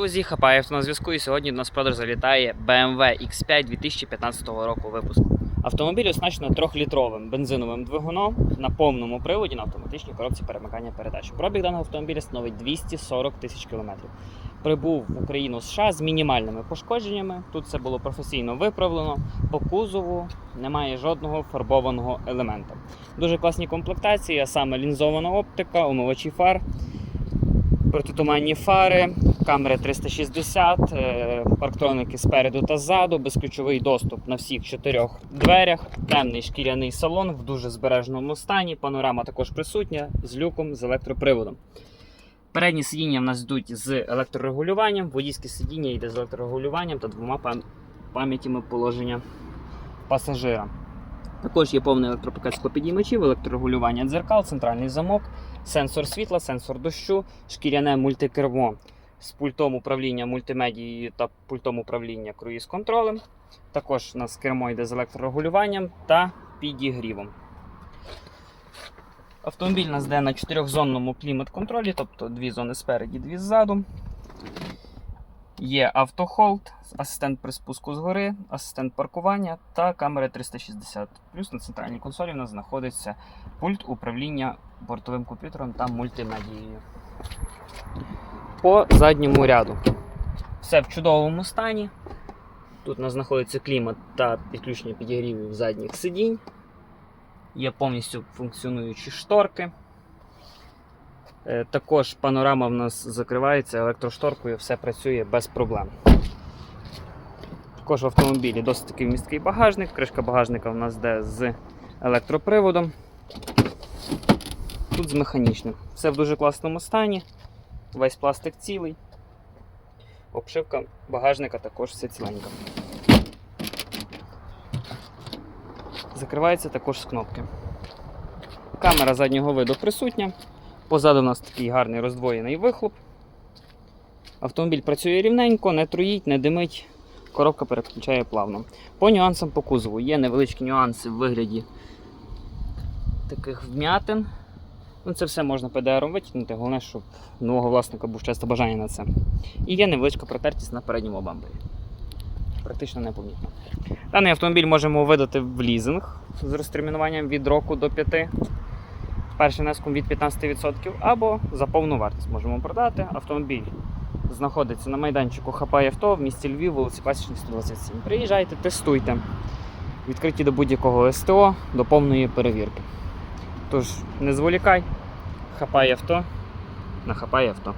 Друзі, Хапаєв на зв'язку і сьогодні до нас продаж залітає BMW X5 2015 року випуску. Автомобіль оснащено 3-літровим бензиновим двигуном на повному приводі на автоматичній коробці перемикання передач. Пробіг даного автомобіля становить 240 тисяч кілометрів. Прибув в Україну США з мінімальними пошкодженнями. Тут все було професійно виправлено. По кузову немає жодного фарбованого елемента. Дуже класні комплектації, а саме лінзована оптика, омивачі фар, протитуманні фари, камери 360, е, парктроники спереду та ззаду, безключовий доступ на всіх чотирьох дверях, темний шкіряний салон в дуже збереженому стані. Панорама також присутня з люком з електроприводом. Передні сидіння в нас йдуть з електрорегулюванням, водійське сидіння йде з електрорегулюванням та двома пам'ятями положення пасажира. Також є повний електропакет склопідіймачів, електрорегулювання дзеркал, центральний замок, сенсор світла, сенсор дощу, шкіряне мультикермо з пультом управління мультимедією та пультом управління круїз-контролем. Також у нас кермо йде з електрорегулюванням та підігрівом. Автомобіль нас йде на 4-зонному клімат-контролі, тобто дві зони спереді, дві ззаду. Є автохолд, асистент при спуску згори, асистент паркування та камери 360. Плюс на центральній консолі у нас знаходиться пульт управління бортовим комп'ютером та мультимедією. По задньому ряду. Все в чудовому стані. Тут у нас знаходиться клімат та підключення підігрівів задніх сидінь. Є повністю функціонуючі шторки. Е, Також панорама в нас закривається електрошторкою, все працює без проблем. Також в автомобілі досить такий місткий багажник. Кришка багажника в нас йде з електроприводом. Тут з механічним. Все в дуже класному стані. Весь пластик цілий. Обшивка багажника також все ціленька. Закривається також з кнопки. Камера заднього виду присутня. Позаду у нас такий гарний роздвоєний вихлоп. Автомобіль працює рівненько, не труїть, не димить. Коробка переключає плавно. По нюансам по кузову є невеличкі нюанси в вигляді таких вм'ятин. Ну, це все можна ПДРом витягнути, головне, щоб нового власника був часто бажання на це. І є невеличка протертість на передньому бампері. Практично непомітно. Даний автомобіль можемо видати в лізинг з розтермінуванням від року до 5 першим внеском від 15% або за повну вартість можемо продати. Автомобіль знаходиться на майданчику Хапай авто в місті Львів, вулиці Пасічні, 127. Приїжджайте, тестуйте. Відкриті до будь-якого СТО, до повної перевірки. Тож, не зволікай, хапай авто, на хапай авто.